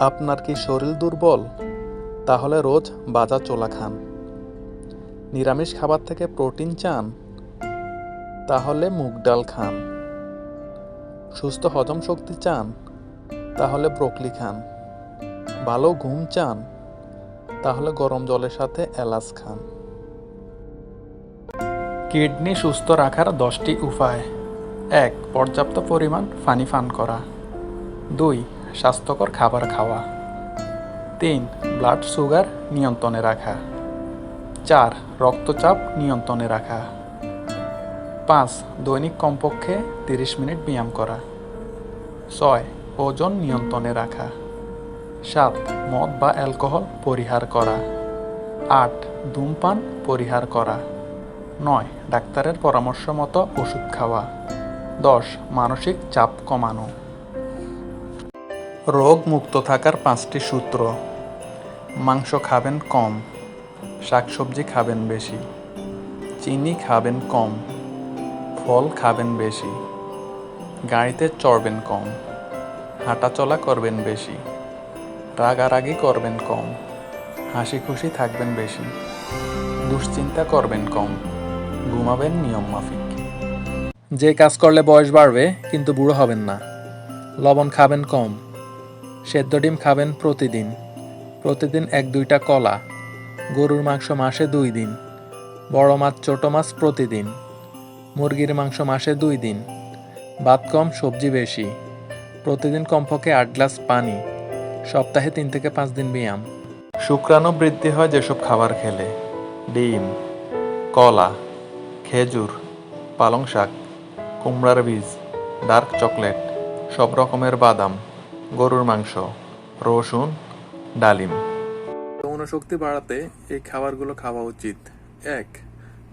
আপনার কি শরীর দুর্বল? তাহলে রোজ বাজা চোলা খান। নিরামিষ খাবার থেকে প্রোটিন চান? তাহলে মুগ ডাল খান। সুস্থ হজম শক্তি চান? তাহলে ব্রোকলি খান। ভালো ঘুম চান? তাহলে গরম জলের সাথে এলাচ খান। কিডনি সুস্থ রাখার দশটি উপায়। এক, পর্যাপ্ত পরিমাণ পানি পান করা। দুই স্বাস্থ্যকর খাবার খাওয়া। তিন ব্লাড সুগার নিয়ন্ত্রণে রাখা। চার, রক্তচাপ নিয়ন্ত্রণে রাখা। পাঁচ, দৈনিক কমপক্ষে তিরিশ মিনিট ব্যায়াম করা। ছয়, ওজন নিয়ন্ত্রণে রাখা। সাত, মদ বা অ্যালকোহল পরিহার করা। আট, ধূমপান পরিহার করা। নয়, ডাক্তারের পরামর্শ মতো ওষুধ খাওয়া। দশ, মানসিক চাপ কমানো। রোগ মুক্ত থাকার পাঁচটি সূত্র। মাংস খাবেন কম, শাকসবজি খাবেন বেশি, চিনি খাবেন কম, ফল খাবেন বেশি, গাড়িতে চড়বেন কম, হাঁটাচলা করবেন বেশি, রাগারাগি করবেন কম হাসি খুশি থাকবেন বেশি, দুশ্চিন্তা করবেন কম, ঘুমাবেন নিয়ম মাফিক। যে কাজ করলে বয়স বাড়বে, কিন্তু বুড়ো হবেন না, লবণ খাবেন কম সেদ্ধ ডিম খাবেন প্রতিদিন। প্রতিদিন এক দুইটা কলা, গরুর মাংস মাসে দুই দিন, বড় মাছ ছোট মাছ প্রতিদিন, মুরগির মাংস মাসে দুই দিন, ভাত কম, সবজি বেশি। প্রতিদিন কমপক্ষে আট গ্লাস পানি, সপ্তাহে তিন থেকে পাঁচ দিন ব্যায়াম। শুক্রাণু বৃদ্ধি হয় যেসব খাবার খেলে, ডিম, কলা, খেজুর, পালং শাক, কুমড়ার বীজ, ডার্ক চকলেট, সব রকমের বাদাম। গরুর মাংস, রসুন, ডালিম। যৌনশক্তি বাড়াতে এই খাবারগুলো খাওয়া উচিত। এক,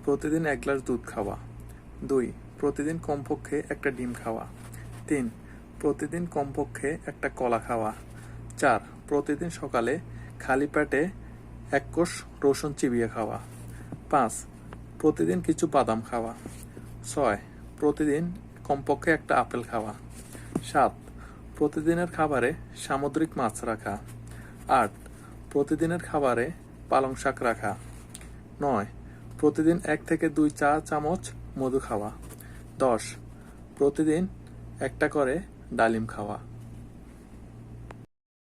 প্রতিদিন এক গ্লাস দুধ খাওয়া। দুই, প্রতিদিন কমপক্ষে একটা ডিম খাওয়া। তিন, প্রতিদিন কমপক্ষে একটা কলা খাওয়া। চার, প্রতিদিন সকালে খালি পেটে এক কোষ রসুন চিবিয়ে খাওয়া। পাঁচ, প্রতিদিন কিছু বাদাম খাওয়া। ছয়, প্রতিদিন কমপক্ষে একটা আপেল খাওয়া। সাত প্রতিদিনের খাবারে সামুদ্রিক মাছ রাখা। আট, প্রতিদিনের খাবারে পালং শাক রাখা। নয়, প্রতিদিন এক থেকে দুই চা চামচ মধু খাওয়া। দশ, প্রতিদিন একটা করে ডালিম খাওয়া।